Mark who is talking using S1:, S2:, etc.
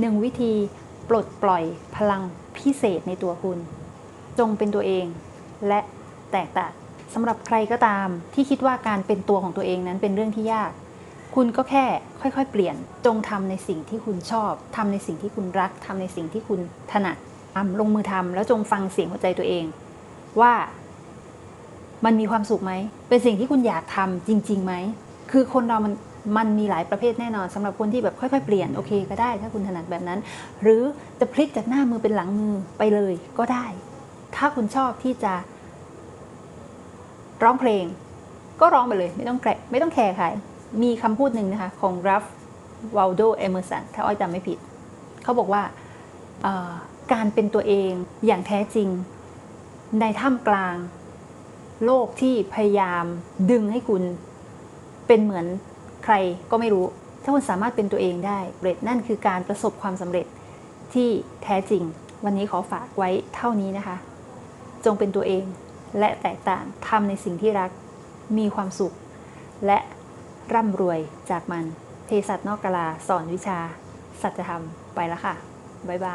S1: หนึ่งวิธีปลดปล่อยพลังพิเศษในตัวคุณ จงเป็นตัวเองและแตกต่างสำหรับใครก็ตามที่คิดว่าการเป็นตัวของตัวเองนั้นเป็นเรื่องที่ยาก คุณก็แค่ค่อยๆ เปลี่ยนจงทำในสิ่งที่คุณชอบทำในสิ่งที่คุณรักทำในสิ่งที่คุณถนัดทำลงมือทำแล้วจงฟังเสียงหัวใจตัวเอง ว่ามันมีความสุขไหม เป็นสิ่งที่คุณอยากทำจริงๆไหม คือคนเรามันมันมีหลายประเภทแน่นอนสำหรับคนที่แบบค่อย ๆ เปลี่ยนโอเคก็ได้ ถ้าคุณถนัดแบบนั้น หรือจะพลิกจากหน้ามือเป็นหลังมือไปเลยก็ได้ ถ้าคุณชอบที่จะ ร้องเพลง ก็ร้องไปเลย ไม่ต้องแกะไม่ต้องแคร์ใครมีคำพูดหนึ่งนะคะ ของรัฟวาลโดเอเมอร์สันถ้าอ้อยจำไม่ผิด เขาบอกว่าการเป็นตัวเองอย่างแท้จริง ในท่ามกลาง โลกที่พยายามดึงให้คุณ เป็นเหมือนใครก็ไม่รู้ ถ้าคุณสามารถเป็นตัวเองได้เรดนั่นคือการประสบความสำเร็จที่แท้จริง วันนี้ขอฝากไว้เท่านี้นะคะ จงเป็นตัวเองและแตกต่างทำในสิ่งที่รักมีความสุข และร่ำรวยจากมันเภสัชนอกกาลาสอนวิชา สัจธรรมไปแล้วค่ะ บ๊ายบาย